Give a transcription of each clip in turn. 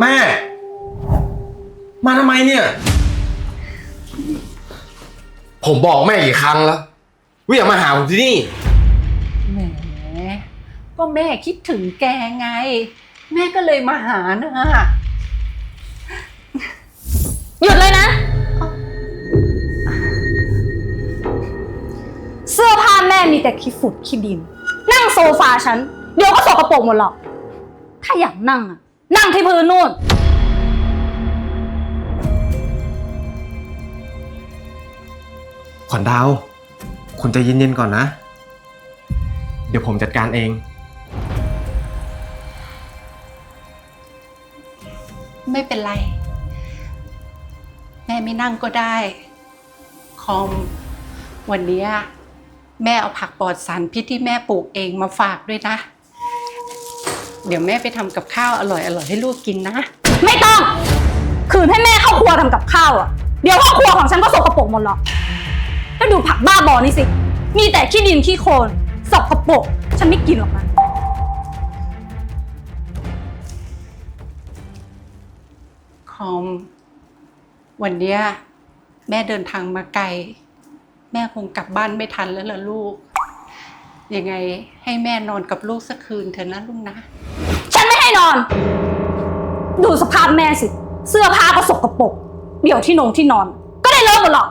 แม่ มาทำไมเนี่ย ผมบอกแม่กี่ครั้งแล้วว่าอย่ามาหาผมที่นี่ แหม ก็แม่คิดถึงแกไง แม่ก็เลยมาหานะหยุดเลยนะ เสื้อผ้าแม่มีแต่ขี้ฝุ่นขี้ดิน นั่งโซฟาฉัน เดี๋ยวก็สกปรกหมดหรอก ถ้าอยากนั่งอะนั่งที่พื้นนู่น ขวัญดาว คุณใจะเย็นๆก่อนนะ เดี๋ยวผมจัดการเอง ไม่เป็นไร แม่ไม่นั่งก็ได้ คอม วันเนี้ยแม่เอาผักปลอดสารพิษที่แม่ปลูกเองมาฝากด้วยนะ เดี๋ยวแม่ไปทำกับข้าวอร่อยๆให้ลูกกินนะ ไม่ต้อง คืนให้แม่เข้าครัวทำกับข้าวอะเดี๋ยวห้องครัวของฉันก็สกปรกหมดหรอกแล้วดูผักบ้าบอนี่สิ มีแต่ขี้ดินขี้โคลนสกปรกฉันไม่กินหรอกนะคอม วันเนี้ยแม่เดินทางมาไกล แม่คงกลับบ้านไม่ทันแล้วล่ะลูก ยังไงให้แม่นอนกับลูกสักคืนเถอะนะลูกนะ ฉันไม่ให้นอน ดูสภาพแม่สิ เสื้อผ้าก็สกปรกเดี๋ยวที่นงที่นอน ก็ได้เลิกหมดหรอก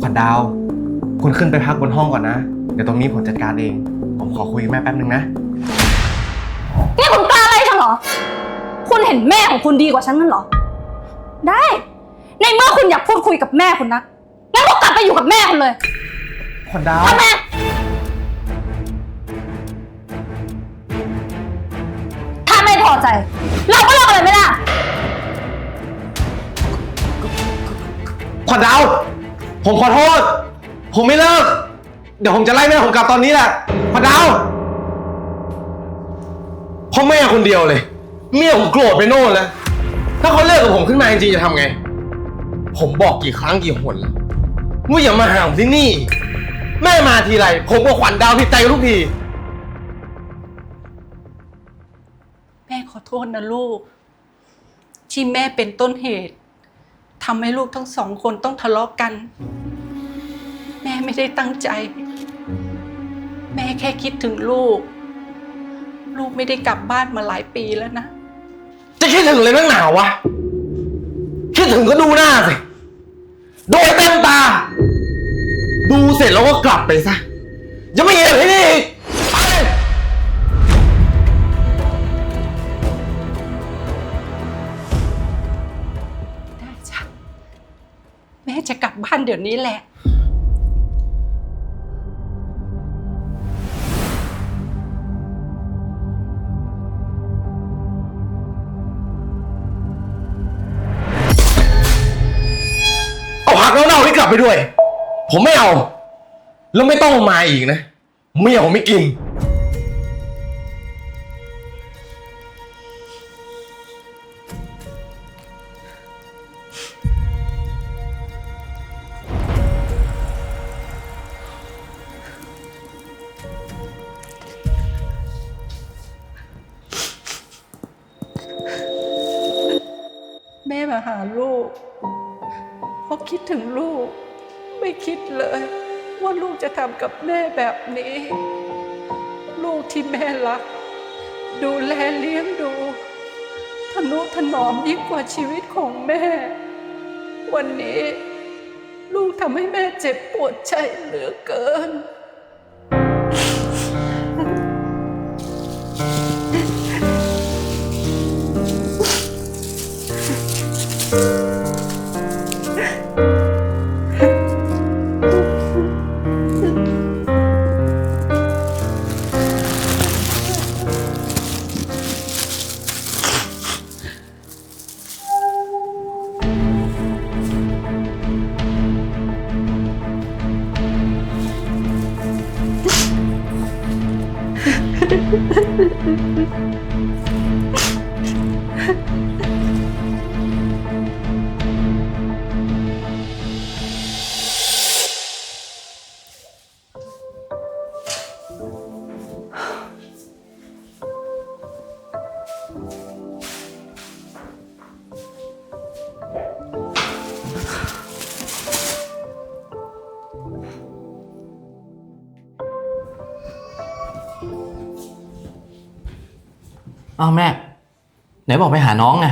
ขวัญดาว คุณขึ้นไปพักบนห้องก่อนนะ เดี๋ยวตรงนี้ผมจัดการเอง ผมขอคุยกับแม่แป๊บนึงนะ นี่คุณกล้าไล่ฉันเหรอ คุณเห็นแม่ของคุณดีกว่าฉันนั่นเหรอ ได้ ในเมื่อคุณอยากพูดคุยกับแม่คุณนะงั้นก็กลับ ไปอยู่กับแม่คุณเลยขวัญดาว ทำไมถ้าไม่พอใจ เราก็เลิกกันเลยไม่ได้ขวัญดาว ผมขอโทษ ผมไม่เลิก เดี๋ยวผมจะไล่แม่ผมกลับตอนนี้แหละ ขวัญดาวเพราะแม่คนเดียวเลย เมียผมโกรธไปโน่นแล้ว ถ้าเขาเลิกกับผมขึ้นมาจริงๆจะทำไง ผมบอกกี่ครั้งกี่หนแล้ว ว่าอย่ามาหาผมที่นี่ แม่มาทีไร ผมกับขวัญดาวผิดใจกันทุกที แม่ขอโทษนะลูก ที่แม่เป็นต้นเหตุทำให้ลูกทั้งสองคนต้องทะเลาะกัน แม่ไม่ได้ตั้งใจ แม่แค่คิดถึงลูก ลูกไม่ได้กลับบ้านมาหลายปีแล้วนะ จะคิดถึงเลยนักหนาวะ คิดถึงก็ดูหน้าสิ โดยเต็มตา ดูเสร็จแล้วก็กลับไปซะยังไม่เห็นที่นี่อีกไปได้จ้ะแม่จะกลับบ้านเดี๋ยวนี้แหละ ลับไปด้วย ผมไม่เอา แล้วไม่ต้องมาอีกนะเมียผมไม่กิน แม่มาหาลูก คิดถึงลูก ไม่คิดเลย ว่าลูกจะทำกับแม่แบบนี้ ลูกที่แม่รัก ดูแลเลี้ยงดูทนุถนอมยิ่งกว่าชีวิตของแม่ วันนี้ ลูกทำให้แม่เจ็บปวดใจเหลือเกิน อ้าวแม่ ไหนบอกไปหาน้องไง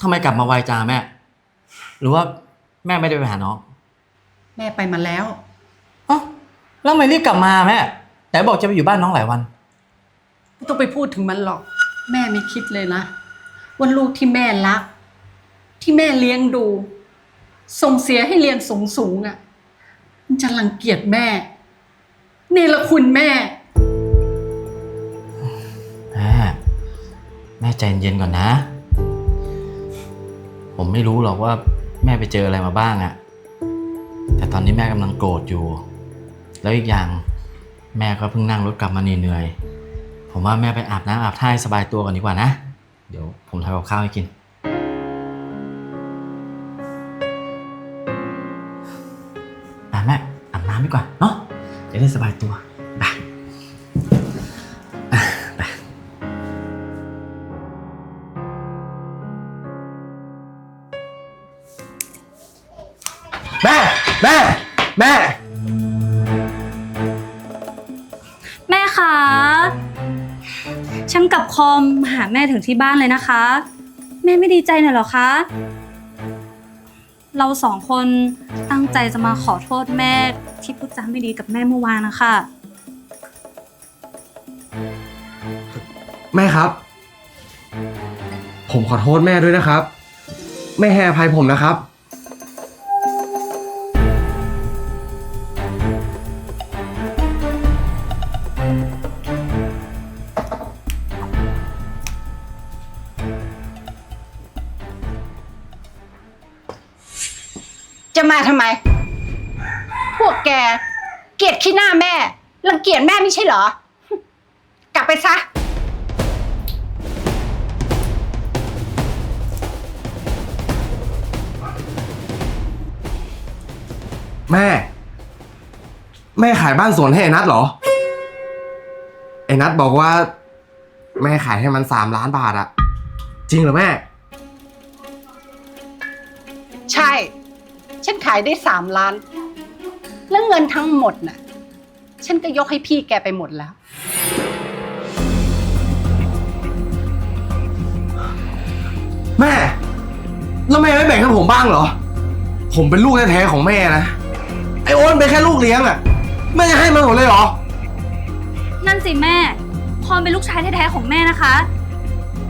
ทำไมกลับมาไวจ้าแม่ หรือว่าแม่ไม่ได้ไปหาน้องแม่ไปมาแล้ว เอ้าแล้วทำไมรีบกลับมาแม่ไหนบอกจะไปอยู่บ้านน้องหลายวัน ไม่ต้องไปพูดถึงมันหรอก แม่ไม่คิดเลยนะว่าลูกที่แม่รัก ที่แม่เลี้ยงดู ส่งเสียให้เรียนสูงสูงๆอะ มันจะรังเกียจแม่ เนรคุณแม่แม่ ม่ใจเย็นๆก่อนนะ ผมไม่รู้หรอกว่าแม่ไปเจออะไรมาบ้างอะแต่ตอนนี้แม่กำลังโกรธอยู่ แล้วอีกอย่างแม่ก็เพิ่งนั่งรถกลับมาเหนื่อยๆผมว่าแม่ไปอาบน้ำอาบท่าให้สบายตัวก่อนดีกว่านะ เดี๋ยวผมทำกับข้าวให้กินอ่แม่อาบน้ำดีกว่าเนาะจะได้สบายตัวไป แม่ แม่ แม่คะ ฉันกับคอมมาหาแม่ถึงที่บ้านเลยนะคะ แม่ไม่ดีใจหน่อยเหรอคะ เราสองคนตั้งใจจะมาขอโทษแม่ที่พูดจาไม่ดีกับแม่เมื่อวานนะคะ แม่ครับ ผมขอโทษแม่ด้วยนะครับ แม่ให้อภัยผมนะครับ มาทำไม พวกแก เกลียดขี้หน้าแม่ รังเกียจแม่ไม่ใช่เหรอ กลับไปซะ แม่ แม่ขายบ้านสวนให้ไอ้นัทเหรอ ไอ้นัทบอกว่า แม่ขายให้มันสามล้านบาทอะจริงเหรอแม่ายได้สามล้าน แล้วเงินทั้งหมดน่ะ ฉันก็ยกให้พี่แกไปหมดแล้ว แม่ แล้วแม่ไม่แบ่งให้ผมบ้างเหรอ ผมเป็นลูกแท้ๆของแม่นะ ไอโอนเป็นแค่ลูกเลี้ยงอะแม่จะให้มันหมดเลยเหรอ นั่นสิแม่คอมเป็นลูกชายแท้ๆของแม่นะคะ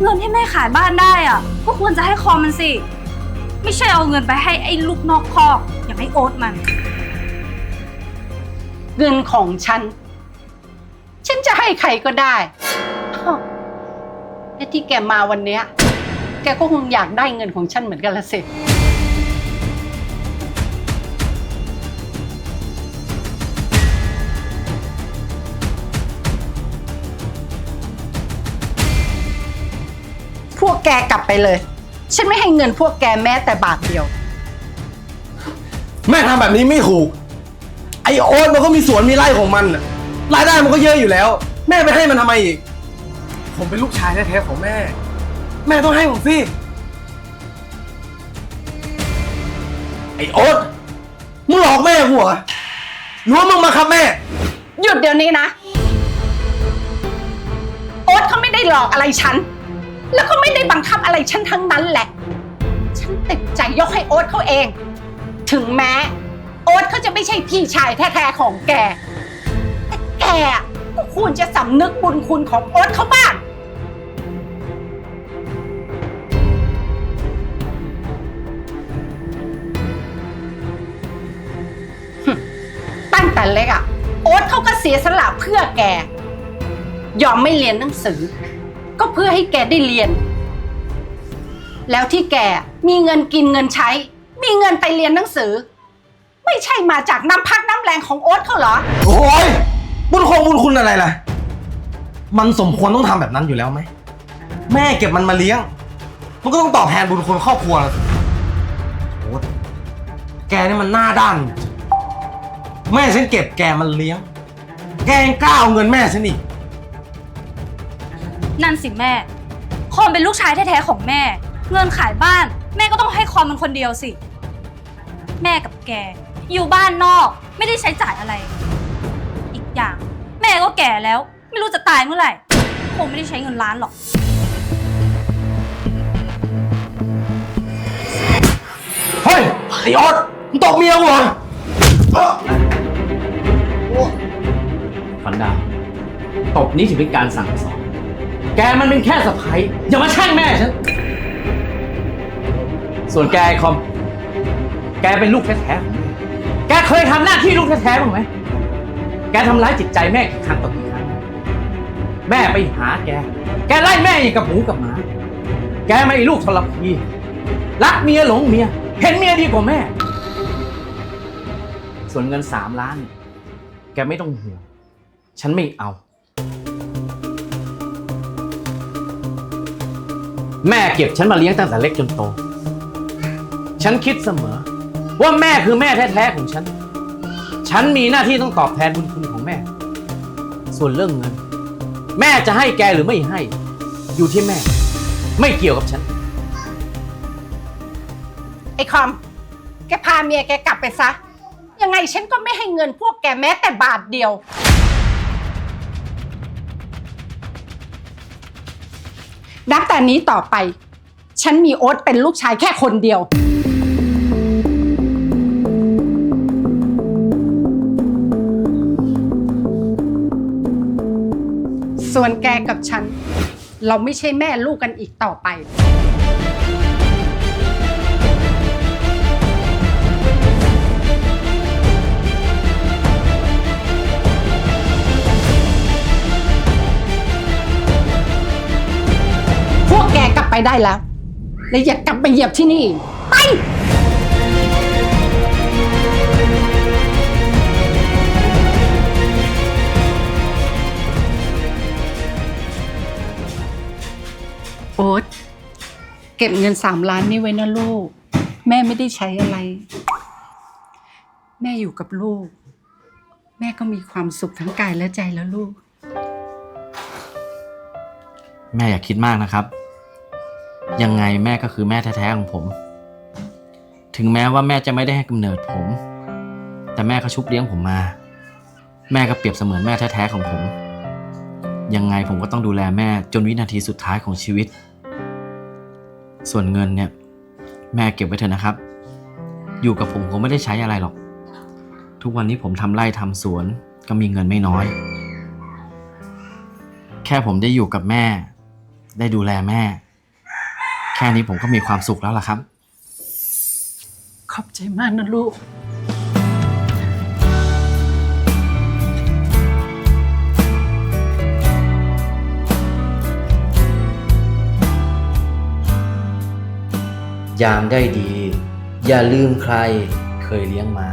เงินที่แม่ขายบ้านได้อะก็ควรจะให้คอมมันสิ ไม่ใช่เอาเงินไปให้ไอ้ลูกนอกคอก อย่างไอ้โอ๊ตมัน เงินของฉัน ฉันจะให้ใครก็ได้อ้าวและที่แกมาวันเนี้ย แกก็คงอยากได้เงินของฉันเหมือนกันละสิ พวกแกกลับไปเลย ฉันไม่ให้เงินพวกแกแม้แต่บาทเดียว แม่ทำแบบนี้ไม่ถูก ไอโอนมันก็มีสวนมีไร่ของมันน่ะรายได้มันก็เยอะอยู่แล้ว แม่ไปให้มันทำไมอีก ผมเป็นลูกชายแท้ๆของแม่ แม่ต้องให้ผมสิ ไอโอ๊ตมึงหลอกแม่กูเหรอหรือว่ามึงมาครับแม่ หยุดเดี๋ยวนี้นะ โอ๊ตเขาไม่ได้หลอกอะไรฉัน แล้วก็ไม่ได้บังคับอะไรฉันทั้งนั้นแหละ ฉันติดใจยกให้โอ๊ตเขาเอง ถึงแม้โอ๊ตเขาจะไม่ใช่พี่ชายแท้ๆของแก แต่แกก็ควรจะสำนึกบุญคุณของโอ๊ตเขาบ้าง ตั้งแต่เล็กอะโอ๊ตเขาก็เสียสละเพื่อแก ยอมไม่เรียนหนังสือ ก็เพื่อให้แกได้เรียน แล้วที่แกมีเงินกินเงินใช้ มีเงินไปเรียนหนังสือ ไม่ใช่มาจากน้ำพักน้ำแรงของโอ๊ตเขาเหรอ โอ้ยบุญคงบุญคุณอะไรล่ะ มันสมควรต้องทำแบบนั้นอยู่แล้วไหม แม่เก็บมันมาเลี้ยง มันก็ต้องตอบแทนบุญคุณครอบครัวแล้วสิโอ๊ตแกนี่มันหน้าด้านจริงแม่ฉันเก็บแกมันเลี้ยง แกยังกล้าเอาเงินแม่ฉันอีก นั่นสิแม่ คอมเป็นลูกชายแท้ๆของแม่ เงินขายบ้าน แม่ก็ต้องให้คอมมันคนเดียวสิ แม่กับแก อยู่บ้านนอก ไม่ได้ใช้จ่ายอะไร อีกอย่าง แม่ก็แก่แล้ว ไม่รู้จะตายเมื่อไหร่คงไม่ได้ใช้เงินล้านหรอก เฮ้ยไอออสมึงตกเมียกูเหรอฟันดาบตบนี้ถือเป็นการสั่งสอน แกมันเป็นแค่สะพ้ยอย่ามาแช่งแม่ฉัน ส่วนแกไอคอม แกเป็นลูกแท้ๆของแม่แกเคยทำหน้าที่ลูกแท้ๆบ้างไหม แกทำร้ายจิตใจแม่กี่ครั้งต่อกี่ครั้ง แม่ไปหาแก แกไล่แม่อย่างกับหมูกับหมา แกไม่ลูกทรพีรักเมียหลงเมีย เห็นเมียดีกว่าแม่ ส่วนเงินสามล้านเนี่ยแกไม่ต้องห่วง ฉันไม่เอา แม่เก็บฉันมาเลี้ยงตั้งแต่เล็กจนโต ฉันคิดเสมอ ว่าแม่คือแม่แท้ๆของฉัน ฉันมีหน้าที่ต้องตอบแทนบุญคุณของแม่ ส่วนเรื่องเงิน แม่จะให้แกหรือไม่ให้ อยู่ที่แม่ ไม่เกี่ยวกับฉัน ไอ้คอม แกพาเมียแกกลับไปซะ ยังไงฉันก็ไม่ให้เงินพวกแกแม้แต่บาทเดียว นับแต่นี้ต่อไป ฉันมีโอ๊ตเป็นลูกชายแค่คนเดียว วนแกกับฉัน เราไม่ใช่แม่ลูกกันอีกต่อไป พวกแกกลับไปได้แล้ว และอย่ากลับไปเหยียบที่นี่อีก ก็บเงินสามล้านนี่ไว้นะลูก แม่ไม่ได้ใช้อะไร แม่อยู่กับลูก แม่ก็มีความสุขทั้งกายและใจแล้วลูก แม่อย่าคิดมากนะครับ ยังไงแม่ก็คือแม่แท้ๆของผม ถึงแม้ว่าแม่จะไม่ได้ให้กำเนิดผม แต่แม่ก็ชุบเลี้ยงผมมา แม่ก็เปรียบเสมือนแม่แท้ๆของผม ยังไงผมก็ต้องดูแลแม่จนวินาทีสุดท้ายของชีวิต ส่วนเงินเนี่ย แม่เก็บไว้เถอะนะครับ อยู่กับผมผมไม่ได้ใช้อะไรหรอก ทุกวันนี้ผมทำไร่ทำสวนก็มีเงินไม่น้อย แค่ผมได้อยู่กับแม่ ได้ดูแลแม่ แค่นี้ผมก็มีความสุขแล้วล่ะครับ ขอบใจมากนะลูก ยามได้ดี อย่าลืมใครเคยเลี้ยงมา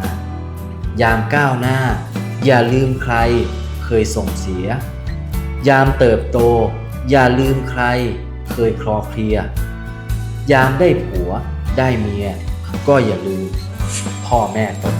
ยามก้าวหน้า อย่าลืมใครเคยส่งเสีย ยามเติบโต อย่าลืมใครเคยคลอเคลีย ยามได้ผัวได้เมีย ก็อย่าลืมพ่อแม่ตน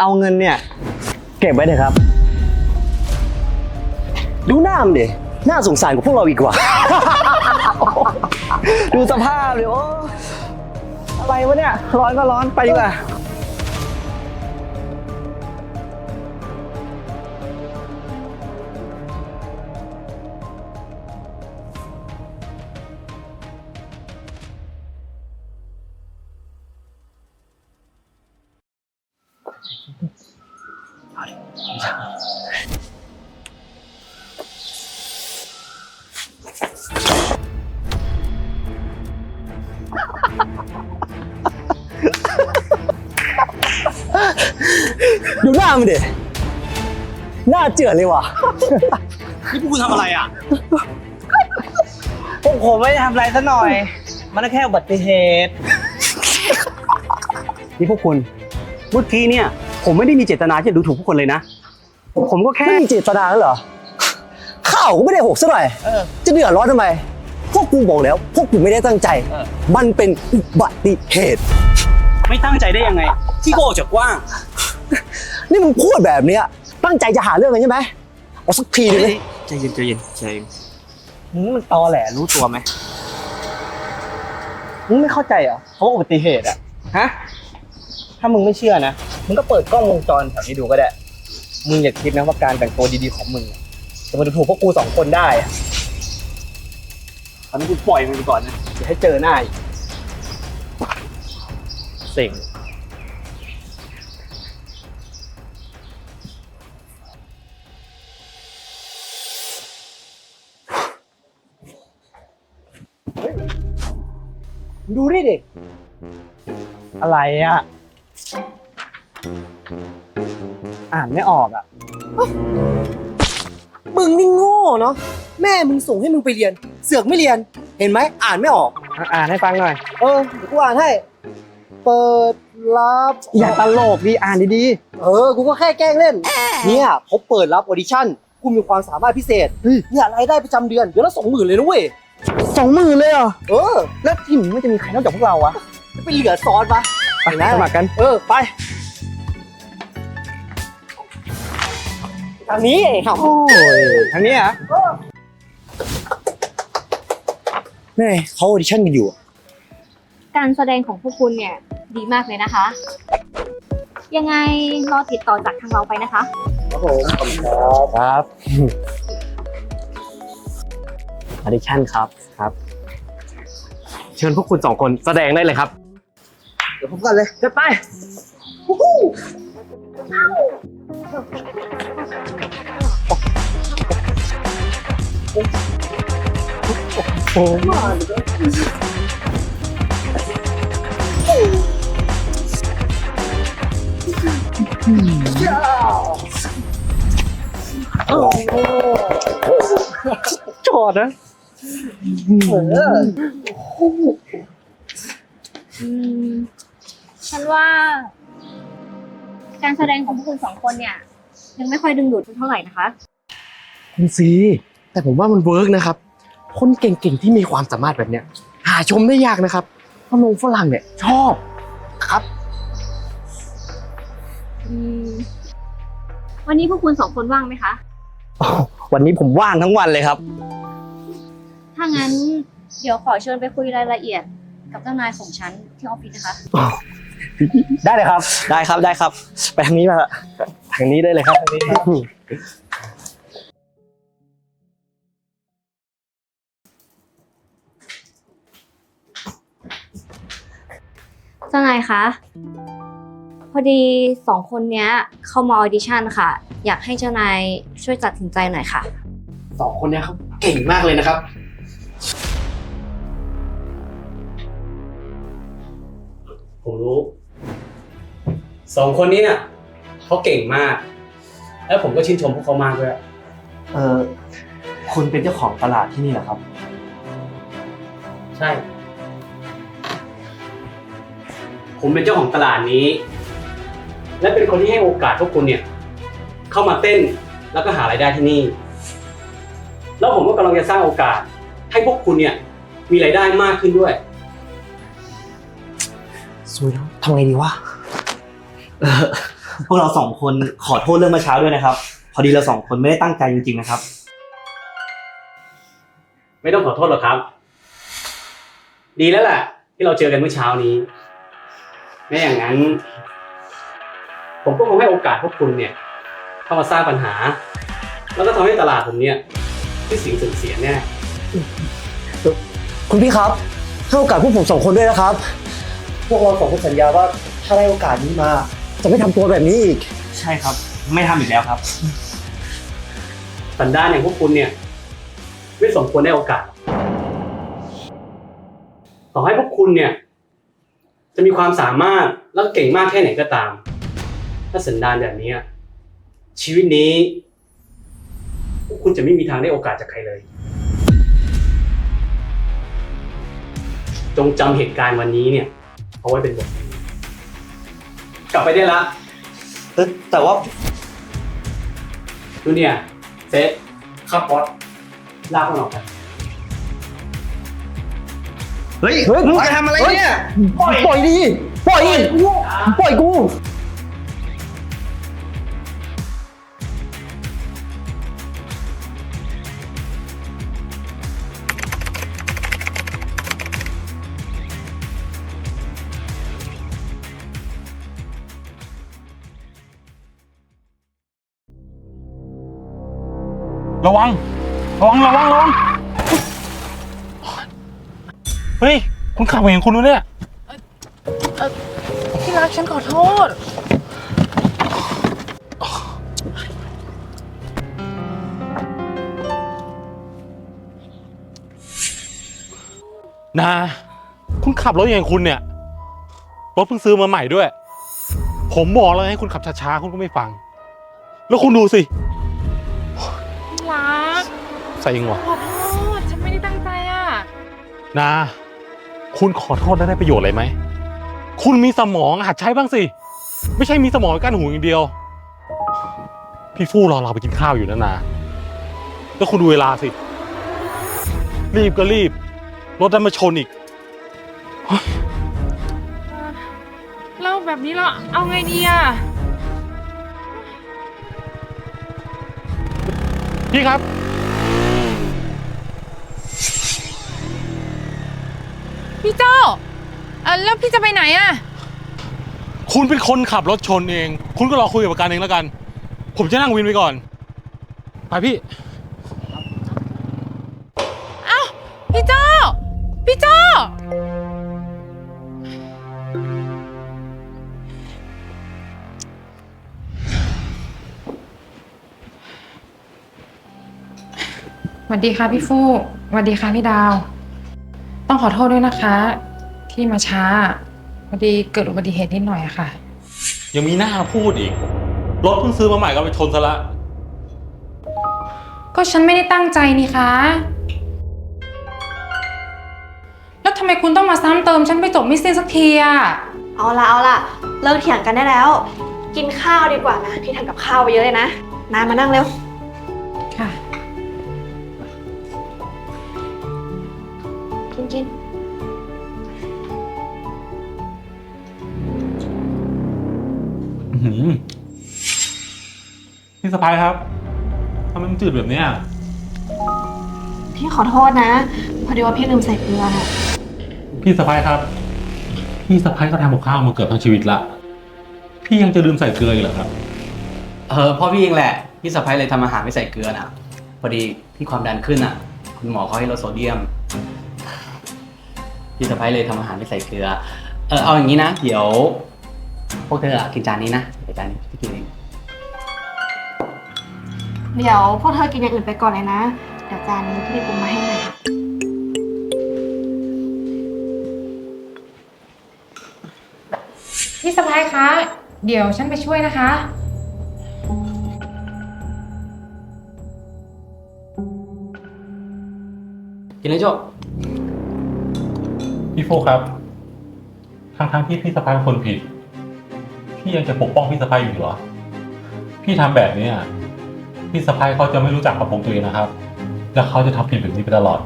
เอาเงินเนี่ย เก็บไว้เถอะครับ ดูหน้ามนดิน่าสงสารกว่าพวกเราอีกว่า ดูสภาพเลยโอ้อะไรวะเนี่ย ร้อนก็ร้อนไปดีกว่า น้ามันดิหน้าเจือดเลยว่ะ นี่พวกคุณทำอะไรอะพวกผมไม่ได้ทำอะไรซะหน่อย มันแค่อุบัติเหตุ นี่พวกคุณเมื่อกี้เนี่ย ผมไม่ได้มีเจตนาที่จะดูถูกพวกคนเลยนะ ผมก็แค่ ไม่มีเจตนาแล้วเหรอ ข้าวก็ไม่ได้หกซะหน่อยจะเดือดร้อนทำไม พวกกูบอกแล้ว พวกกูไม่ได้ตั้งใจมันเป็นอุบัติเหตุ ไม่ตั้งใจได้ยังไง ที่โกจากกว้าง นี่มึงพูดแบบเนี้ยตั้งใจจะหาเรื่องกันใช่ไหมเอาสักทีหนึงเลยใจเย็นใจเย็นใจเย็นมึงมันตอแหลรู้ตัวไหมมึงไม่เข้าใจเหรอเขาว่าอุบัติเหตุอะฮะถ้ามึงไม่เชื่อนะมึงก็เปิดกล้องวงจรแถวนี้ดูก็ได้ มึงอย่าคิดนะว่าการแต่งตัวดีๆของมึงอะจะมาดูถูกพวกกูสองคนได้อะตอนนี้กูปล่อยมึงไปก่อนนะอย่าให้เจอหน้าอีกเสิ่ง ดูดิดิ อะไรอะ อ่านไม่ออกอะ มึงนี่โง่เนาะ แม่มึงส่งให้มึงไปเรียน เสือกไม่เรียน เห็นไหม อ่านไม่ออก อ่านให้ฟังหน่อย เออเดี๋ยวกูอ่านให้ เปิดรับอย่าตลกดีอ่านดีเออ กูก็แค่แกล้งเล่น เนี่ยเขาเปิดรับออดิชั่น กูมีความสามารถพิเศษ เนี่ยรายได้ประจำเดือน เดือนละสองหมื่นเลยนะเว้ยๆ สองหมื่นเลยเหรอ เออ แล้วทีมไม่จะมีใครนอกจากพวกเราวะไปเหลือซ้อนปะไปเห็นไหมสมัครกัน เออ ไปทางนี้ไอ้ห่โอ้ยทางนี้เหรอะำแม่เขาออดิชั่นกันอยู่การแสดงของพวกคุณเนี่ยดีมากเลยนะคะ ยังไงรอติดต่อจากทางเราไปนะคะ ครับผมครับ ออดิชั่นครับ ครับ เชิญพวกคุณสองคนแสดงได้เลยครับ เดี๋ยวผมกันเลยจะไปจอดนะ อืมฉันว่า การแสดงของพวกคุณสองคนเนี่ย ยังไม่ค่อยดึงดูดเท่าไหร่นะคะ คุณซี แต่ผมว่ามันเวิร์กนะครับ คนเก่งๆที่มีความสามารถแบบเนี้ย หาชมได้ยากนะครับฝรั่งฝรั่งเนี่ย ชอบครับ อืม วันนี้พวกคุณสองคนว่างไหมคะ วันนี้ผมว่างทั้งวันเลยครับถ้างั้นเดี๋ยวขอเชิญไปคุยรายละเอียดกับเจ้านายของฉันที่ออฟฟิศนะคะ ได้เลยครับ ได้ครับได้ครับ ไปทางนี้มาทางนี้ได้เลยครับทางนี้เจ้านายคะพอดีสองคนเนี้ยเข้ามาออดิชั่นค่ะ อยากให้เจ้านายช่วยตัดสินใจหน่อยค่ะ สองคนเนี้ยเขาเก่งมากเลยนะครับ ผมรู้สองคนนี้เนี่ยเขาเก่งมาก แล้วผมก็ชื่นชมพวกเขามากด้วยเออคุณเป็นเจ้าของตลาดที่นี่เหรอครับ ใช่ ผมเป็นเจ้าของตลาดนี้ และเป็นคนที่ให้โอกาสพวกคุณเนี่ย เข้ามาเต้นแล้วก็หารายได้ที่นี่ แล้วผมก็กำลังจะสร้างโอกาส ให้พวกคุณเนี่ยมีรายได้มากขึ้นด้วย สวยแล้วทำไงดีวะพวกเราสองคนขอโทษเรื่องเมื่อเช้าด้วยนะครับ พอดีเราสองคนไม่ได้ตั้งใจจริงๆนะครับ ไม่ต้องขอโทษหรอกครับ ดีแล้วแหละที่เราเจอกันเมื่อเช้านี้ ไม่อย่างนั้น ผมก็คงให้โอกาสพวกคุณเนี่ย เข้ามาสร้างปัญหา แล้วก็ทำให้ตลาดผมเนี่ยที่สิ่งสูญเสียแน่คุณพี่ครับให้โอกาสพวกผมสองคนด้วยนะครับ พวกเราสองคนสัญญาว่าถ้าได้โอกาสนี้มา จะไม่ทำตัวแบบนี้อีก ใช่ครับ ไม่ทำอีกแล้วครับ สันดานอย่างพวกคุณเนี่ย ไม่สมควรได้โอกาสต่อให้พวกคุณเนี่ย จะมีความสามารถแล้วก็เก่งมากแค่ไหนก็ตาม ถ้าสันดานแบบนี้ชีวิตนี้ พวกคุณจะไม่มีทางได้โอกาสจากใครเลย จงจำเหตุการณ์วันนี้เนี่ย เอาไว้เป็นบทเรียนกลับไปได้ละแต่แต่ว่าดูเนี่ยเซตครับบอสลากมันออกไปเฮ้ยเฮ้ยมึงจะทำอะไรเนี่ย ปล่อยปล่อยดิ ปล่อย ปล่อยกู วัง ระวัง ระวัง ระวัง เฮ้ย คุณขับเห็นคุณรู้เนี่ยที่รักฉันขอโทษ นา คุณขับรถอย่างคุณเนี่ย รถเพิ่งซื้อมาใหม่ด้วย ผมบอกแล้วให้คุณขับช้าๆ คุณก็ไม่ฟัง แล้วคุณดูสิที่รัก ใส่ยังวะขอโทษฉันไม่ได้ตั้งใจอะนาคุณขอโทษแล้วได้ประโยชน์อะไรไหม คุณมีสมองหัดใช้บ้างสิ ไม่ใช่มีสมองกั้นหูอย่างเดียว พี่ฟู่รอเราไปกินข้าวอยู่นะนาแล้วคุณดูเวลาสิ รีบก็รีบ รถดันมาชนอีก เราแบบนี้เราเอาไงดีอะ พี่ครับ พี่โจ้เอ่อแล้วพี่จะไปไหนอะคุณเป็นคนขับรถชนเอง คุณก็รอคุยกับประกันเองแล้วกัน ผมจะนั่งวินไปก่อน ไปพี่ เอ้าพี่โจ้พี่โจ้สวัสดีค่ะพี่ฟูสวัสดีค่ะพี่ดาว ต้องขอโทษด้วยนะคะ ที่มาช้าพอดีเกิดอุบัติเหตุนิดหน่อยอะค่ะ ยังมีหน้าพูดอีก รถเพิ่งซื้อมาใหม่ก็ไปชนซะละ ก็ฉันไม่ได้ตั้งใจนี่คะ แล้วทำไมคุณต้องมาซ้ำเติม ฉันไปจบไม่สิ้นสักทีอะเอาละเอาละเลิกเถียงกันได้แล้ว กินข้าวดีกว่านะพี่ทำกับข้าวไปเยอะเลยนะนายมานั่งเร็ว สะพายครับทำไมมันจืดแบบเนี้ยพี่ขอโทษนะ พอดีว่าพี่ลืมใส่เกลือน่ะพี่สะพายครับ พี่สะพายก็ทำกับข้าวมาเกือบทั้งชีวิตละ พี่ยังจะลืมใส่เกลืออีกเหรอครับ เออพ่อพี่เองแหละ พี่สะพ้ายเลยทำอาหารไม่ใส่เกลือนะพอดีพี่ความดันขึ้นอะ คุณหมอเขาให้ลดโซเดียม พี่สะพ้ายเลยทำอาหารไม่ใส่เกลือ เออเอาอย่างนี้นะ เดี๋ยว พวกเธออะกินจานนี้นะเดี๋ยวจานนี้ เองเดี๋ยวพวกเธอกินอย่างอื่นไปก่อนเลยนะ เดี๋ยวจานนี้พี่ปรุงมาให้ใหม่พี่สะพ้ายคะ เดี๋ยวฉันไปช่วยนะคะ กินเลยโจบพี่โฟครับทั้งทั้งๆที่พี่สะพายเป็นคนผิด พี่ยังจะปกป้องพี่สะพายอยู่เหรอ พี่ทำแบบเนี้ย พี่สะพ้ายเขาจะไม่รู้จักกับผมตัวเองนะครับ และเขาจะทำผิดแบบนี้ไปตลอด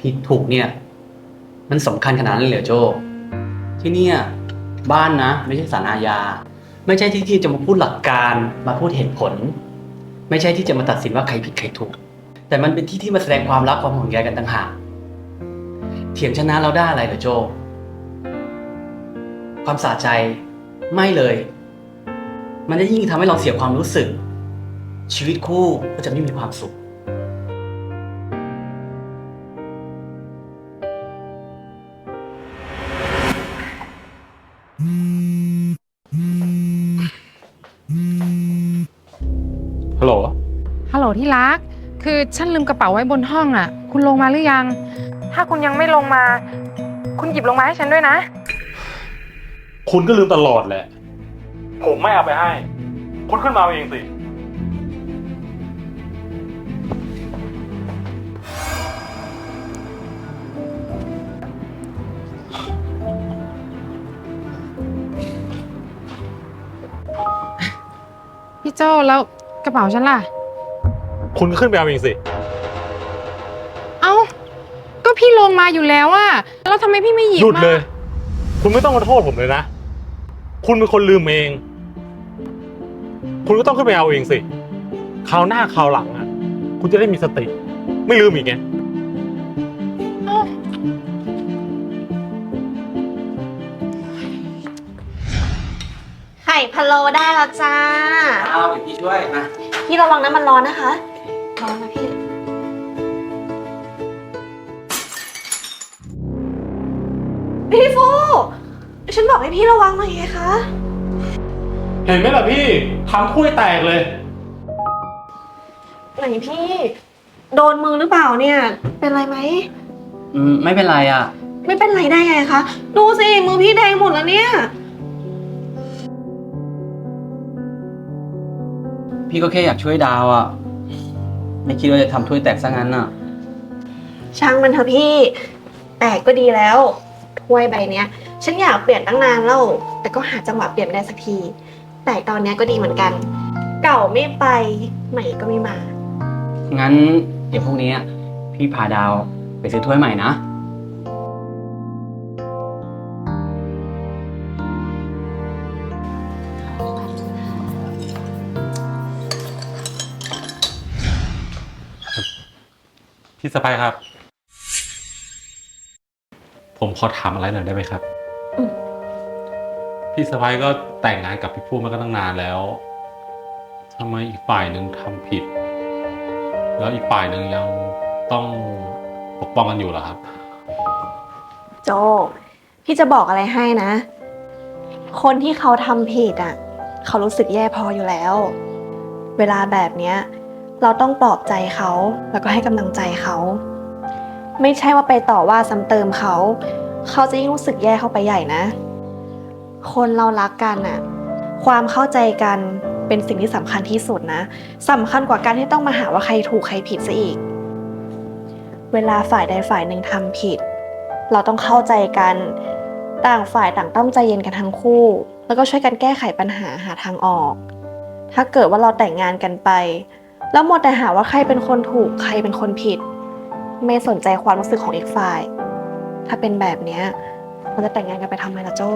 ผิดถูกเนี่ย มันสำคัญขนาดนั้นเลยเหรอโจ ที่เนี่ยบ้านนะ ไม่ใช่ศาลอาญา ไม่ใช่ที่ที่จะมาพูดหลักการมาพูดเหตุผล ไม่ใช่ที่จะมาตัดสินว่าใครผิดใครถูก แต่มันเป็นที่ที่มาแสดงความรักความห่วงใยกันต่างหากเถียงชนะเราได้อะไรเหรอโจ ความสะใจไม่เลย มันจะยิ่งทำให้เราเสียความรู้สึก ชีวิตคู่ก็จะไม่มีความสุข ฮัลโหล ฮัลโหลที่รัก คือฉันลืมกระเป๋าไว้บนห้องอะ คุณลงมาหรือยัง ถ้าคุณยังไม่ลงมา คุณหยิบลงมาให้ฉันด้วยนะ คุณก็ลืมตลอดแหละ ผมไม่เอาไปให้ คุณขึ้นมาเอาเองสิ พี่โจแล้วกระเป๋าฉันล่ะ คุณก็ขึ้นไปเอาเองสิ เอ้า ก็พี่ลงมาอยู่แล้วอะแล้วทำไมพี่ไม่หยิบหยุดมาเลย คุณไม่ต้องมาโทษผมเลยนะ คุณเป็นคนลืมเอง คุณก็ต้องขึ้นไปเอาเองสิคราวหน้าคราวหลังอะ คุณจะได้มีสติ ไม่ลืมอีกไงไข่พะโล้ได้แล้วจ้า เอาเดี๋ยวพี่ช่วยมาพี่ระวังน้ำมันร้อนนะคะ ร้อนนะพี่ พี่ฟู ฉันบอกให้พี่ระวังหน่อยไงคะ เห็นไหมล่ะพี่ทำถ้วยแตกเลย ไหนพี่ โดนมือหรือเปล่าเนี่ย เป็นไรไหม อืมไม่เป็นไรอะ ไม่เป็นไรได้ไงคะ ดูสิ มือพี่แดงหมดแล้วเนี่ย พี่ก็แค่อยากช่วยดาวอะ ไม่คิดว่าจะทำถ้วยแตกซะงั้นอะ ช่างมันเถอะพี่ แตกก็ดีแล้วถ้วยใบเนี้ย ฉันอยากเปลี่ยนตั้งนานแล้ว แต่ก็หาจังหวะเปลี่ยนไม่ได้สักที แต่ตอนเนี้ยก็ดีเหมือนกัน เก่าไม่ไป ใหม่ก็ไม่มา งั้นเดี๋ยวพรุ่งนี้พี่พาดาวไปซื้อถ้วยใหม่นะ พี่สไปครับ ผมขอถามอะไรหน่อยได้ไหมครับอืม พี่สไปก็แต่งงานกับพี่ผู้มาก็ตั้งนานแล้วทำไมอีกฝ่ายหนึ่งทำผิด แล้วอีกฝ่ายหนึ่งยังต้องปกป้องกันอยู่เหรอครับ โจ พี่จะบอกอะไรให้นะ คนที่เขาทำผิดอะ เขารู้สึกแย่พออยู่แล้ว เวลาแบบเนี้ย เราต้องปลอบใจเขาแล้วก็ให้กำลังใจเขา ไม่ใช่ว่าไปต่อว่าซ้ำเติมเขา เขาจะยิ่งรู้สึกแย่เข้าไปใหญ่นะ คนเรารักกันอะความเข้าใจกันเป็นสิ่งที่สำคัญที่สุดนะสำคัญกว่าการที่ต้องมาหาว่าใครถูกใครผิดซะอีก เวลาฝ่ายใดฝ่ายหนึ่งทำผิด เราต้องเข้าใจกัน ต่างฝ่ายต่างต้องใจเย็นกันทั้งคู่ แล้วก็ช่วยกันแก้ไขปัญหาหาทางออก ถ้าเกิดว่าเราแต่งงานกันไป แล้วหมดแต่หาว่าใครเป็นคนถูกใครเป็นคนผิด ไม่สนใจความรู้สึกของอีกฝ่าย ถ้าเป็นแบบเนี้ยเราจะแต่งงานกันไปทำไมล่ะโจ้